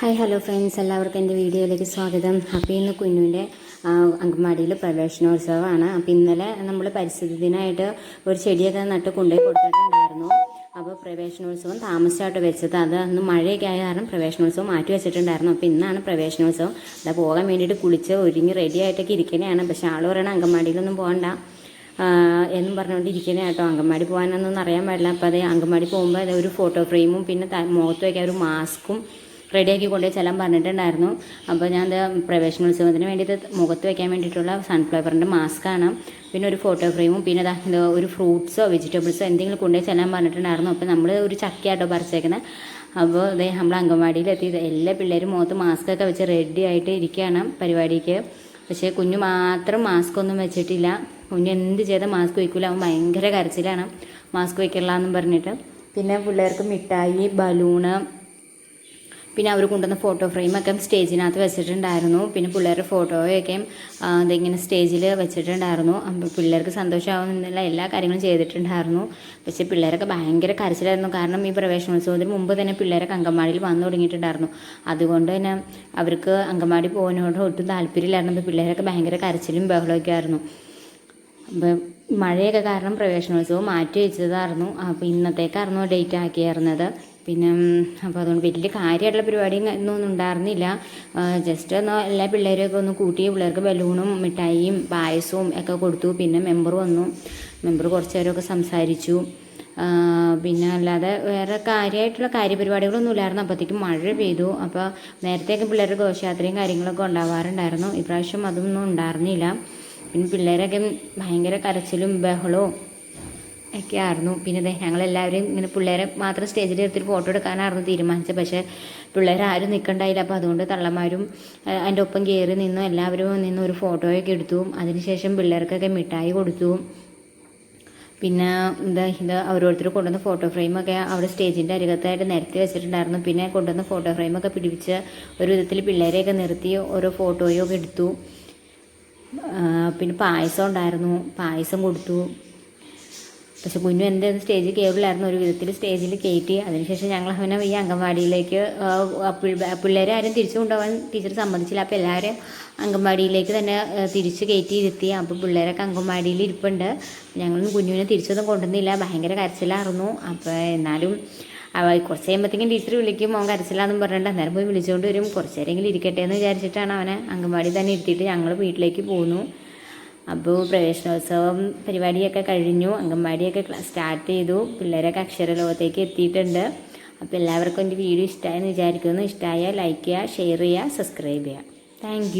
Hi hello friends എല്ലാവർക്കും എന്റെ വീഡിയോയിലേക്ക് സ്വാഗതം. അപ്പോൾ ഇന്ന് കുഞ്ഞുവിന്റെ അങ്കമാടിയിൽ പ്രവേശനോത്സവമാണ്. അപ്പോൾ ഇന്നലെ നമ്മൾ പരിസ്ഥിതി ദിനമായിട്ട് ഒരു ചെടിയൊക്കെ നട്ട് കൊണ്ടുപോയി കൊടുത്തിട്ടുണ്ടായിരുന്നു. അപ്പോൾ പ്രവേശനോത്സവം താമസിച്ചായിട്ട് വെച്ചത്. അത് അന്ന് മഴയൊക്കെ ആയ കാരണം പ്രവേശനോത്സവം മാറ്റി വെച്ചിട്ടുണ്ടായിരുന്നു. അപ്പോൾ ഇന്നാണ് പ്രവേശനോത്സവം. അത് പോകാൻ വേണ്ടിയിട്ട് കുളിച്ച് ഒരുങ്ങി റെഡി ആയിട്ടൊക്കെ ഇരിക്കുന്നതാണ് പക്ഷേ ആൾ പറയണം അങ്കമാടിയിലൊന്നും പോകണ്ട. എന്നും പറഞ്ഞുകൊണ്ട് പറഞ്ഞുകൊണ്ടിരിക്കുന്നത് കേട്ടോ. അങ്കൻവാടി പോകാനൊന്നും അറിയാൻ പാടില്ല. അപ്പോൾ അതേ അങ്കമാടി പോകുമ്പോൾ ഒരു ഫോട്ടോ ഫ്രെയിമും പിന്നെ മുഖത്ത് വയ്ക്കാൻ ഒരു മാസ്കും റെഡിയാക്കി കൊണ്ടുപോയി ചെല്ലാൻ പറഞ്ഞിട്ടുണ്ടായിരുന്നു. അപ്പോൾ ഞാൻ അത് പ്രവേശനോത്സവത്തിന് വേണ്ടിയിട്ട് മുഖത്ത് വയ്ക്കാൻ വേണ്ടിയിട്ടുള്ള സൺഫ്ലവറിന്റെ ആണ്. പിന്നെ ഒരു ഫോട്ടോ ഫ്രെയിമും പിന്നെ ഇത് ഒരു ഫ്രൂട്ട്സോ വെജിറ്റബിൾസോ എന്തെങ്കിലും കൊണ്ടുപോയി ചെല്ലാൻ പറഞ്ഞിട്ടുണ്ടായിരുന്നു. അപ്പോൾ നമ്മൾ ഒരു ചക്കയാട്ടോ പറിച്ചേക്കുന്നത് അപ്പോൾ ഇതേ നമ്മൾ അംഗൻവാടിയിലെത്തി. എല്ലാ പിള്ളേരും മുഖത്ത് മാസ്കൊക്കെ വെച്ച് റെഡി ആയിട്ട് ഇരിക്കുകയാണ് പരിപാടിക്ക്. പക്ഷേ കുഞ്ഞു മാത്രം മാസ്ക് ഒന്നും വെച്ചിട്ടില്ല. കുഞ്ഞ് എന്ത് ചെയ്ത മാസ്ക് വയ്ക്കില്ല അവൻ ഭയങ്കര കരച്ചിലാണ്. മാസ്ക് വയ്ക്കില്ല എന്നും പറഞ്ഞിട്ട്. പിന്നെ പിള്ളേർക്ക് മിഠായി ബലൂണ് പിന്നെ അവർ കൊണ്ടുവന്ന ഫോട്ടോ ഫ്രെയിമൊക്കെ സ്റ്റേജിനകത്ത് വെച്ചിട്ടുണ്ടായിരുന്നു. പിന്നെ പിള്ളേരുടെ ഫോട്ടോയൊക്കെ ഇതിങ്ങനെ സ്റ്റേജിൽ വെച്ചിട്ടുണ്ടായിരുന്നു. പിള്ളേർക്ക് സന്തോഷമാവുന്നില്ല എല്ലാ കാര്യങ്ങളും ചെയ്തിട്ടുണ്ടായിരുന്നു. പക്ഷേ പിള്ളേരൊക്കെ ഭയങ്കര കരച്ചിലായിരുന്നു. കാരണം ഈ പ്രവേശനോത്സവത്തിന് മുമ്പ് തന്നെ പിള്ളേരൊക്കെ അങ്കമാടിയിൽ വന്നു തുടങ്ങിയിട്ടുണ്ടായിരുന്നു. അതുകൊണ്ട് തന്നെ അവർക്ക് അങ്കമാടി പോകുന്നതിനോട് ഒട്ടും താല്പര്യമില്ലായിരുന്നു. പിള്ളേരൊക്കെ ഭയങ്കര കരച്ചിലും ബഹളമൊക്കെ ആയിരുന്നു. അപ്പോൾ മഴയൊക്കെ കാരണം പ്രവേശനോത്സവം മാറ്റി വെച്ചതായിരുന്നു. അപ്പോൾ ഇന്നത്തേക്കായിരുന്നു ഡേറ്റ് ആക്കിയായിരുന്നത് പിന്നെ അപ്പോൾ അതുകൊണ്ട് വലിയ കാര്യമായിട്ടുള്ള പരിപാടിയും ഒന്നും ഉണ്ടായിരുന്നില്ല. ജസ്റ്റ് ഒന്ന് എല്ലാ പിള്ളേരെയൊക്കെ ഒന്ന് കൂട്ടി പിള്ളേർക്ക് ബലൂണും മിഠായിയും പായസവും ഒക്കെ കൊടുത്തു. പിന്നെ മെമ്പർ വന്നു. മെമ്പർ കുറച്ച് നേരമൊക്കെ സംസാരിച്ചു പിന്നെ അല്ലാതെ വേറെ കാര്യമായിട്ടുള്ള കാര്യപരിപാടികളൊന്നും ഇല്ലായിരുന്നു. അപ്പോഴത്തേക്കും മഴ പെയ്തു. അപ്പോൾ നേരത്തെയൊക്കെ പിള്ളേരുടെ ഘോഷയാത്രയും കാര്യങ്ങളൊക്കെ ഉണ്ടാവാറുണ്ടായിരുന്നു. ഇപ്രാവശ്യം അതൊന്നും ഉണ്ടായിരുന്നില്ല. പിന്നെ പിള്ളേരൊക്കെ ഭയങ്കര കരച്ചിലും ബഹളവും ഒക്കെ ആയിരുന്നു പിന്നെ ദേ ഞങ്ങളെല്ലാവരും ഇങ്ങനെ പിള്ളേരെ മാത്രം സ്റ്റേജിൽ എടുത്തിട്ട് ഫോട്ടോ എടുക്കാനായിരുന്നു തീരുമാനിച്ചത്. പക്ഷേ പിള്ളേർ ആരും നിൽക്കണ്ടായില്ല അപ്പോൾ അതുകൊണ്ട് തള്ളമാരും അതിന്റെ ഒപ്പം കയറി നിന്നു. എല്ലാവരും നിന്ന് ഒരു ഫോട്ടോയൊക്കെ എടുത്തു. അതിനുശേഷം പിള്ളേർക്കൊക്കെ മിഠായി കൊടുത്തു. പിന്നെ എന്താ ഇത് ഓരോരുത്തർ കൊണ്ടുവന്ന ഫോട്ടോ ഫ്രെയിമൊക്കെ അവിടെ സ്റ്റേജിന്റെ അരികത്തായിട്ട് നിരത്തി വെച്ചിട്ടുണ്ടായിരുന്നു. പിന്നെ കൊണ്ടുവന്ന ഫോട്ടോ ഫ്രെയിമൊക്കെ പിടിപ്പിച്ച് ഒരു വിധത്തിൽ പിള്ളേരെയൊക്കെ നിർത്തി ഓരോ ഫോട്ടോയൊക്കെ എടുത്തു. പിന്നെ പായസം ഉണ്ടായിരുന്നു. പായസം കൊടുത്തു. പക്ഷെ കുഞ്ഞു എന്റെ സ്റ്റേജ് കേബിളായിരുന്നു ഒരു വിധത്തിൽ സ്റ്റേജിൽ കയറ്റി അതിനുശേഷം ഞങ്ങൾ അവനെ ഈ അംഗൻവാടിയിലേക്ക് പിള്ളേരെ ആരും തിരിച്ചു കൊണ്ടുപോകാൻ ടീച്ചർ സമ്മതിച്ചില്ല. അപ്പോൾ എല്ലാവരും അംഗൻവാടിയിലേക്ക് തന്നെ തിരിച്ച് കയറ്റി ഇരുത്തി. അപ്പോൾ പിള്ളേരൊക്കെ അംഗൻവാടിയിൽ ഇരിപ്പുണ്ട്. ഞങ്ങളൊന്നും കുഞ്ഞുവിനെ തിരിച്ചൊന്നും കൊണ്ടുവന്നില്ല. ഭയങ്കര കരച്ചിലായിരുന്നു. അപ്പോൾ എന്നാലും കുറച്ച് കഴിയുമ്പോഴത്തേക്കും ടീച്ചർ വിളിക്കും. അവൻ കരച്ചില്ലാന്നും പറഞ്ഞിട്ട് അന്നേരം പോയി വിളിച്ചുകൊണ്ട് വരും. കുറച്ച് നേരമെങ്കിലും ഇരിക്കട്ടെ എന്ന് വിചാരിച്ചിട്ടാണ് അവനെ അംഗൻവാടി തന്നെ ഇരുത്തിയിട്ട് ഞങ്ങൾ വീട്ടിലേക്ക് പോന്നു. അപ്പോൾ പ്രവേശനോത്സവം പരിപാടിയൊക്കെ കഴിഞ്ഞു അംഗൻവാടിയൊക്കെ സ്റ്റാർട്ട് ചെയ്തു പിള്ളേരൊക്കെ അക്ഷരലോകത്തേക്ക് എത്തിയിട്ടുണ്ട്. അപ്പോൾ എല്ലാവർക്കും എന്റെ വീഡിയോ ഇഷ്ടമായെന്ന് വിചാരിക്കുന്നു. ഇഷ്ടമായ ലൈക്ക് ചെയ്യുക ഷെയർ ചെയ്യുക സബ്സ്ക്രൈബ് ചെയ്യുക. താങ്ക്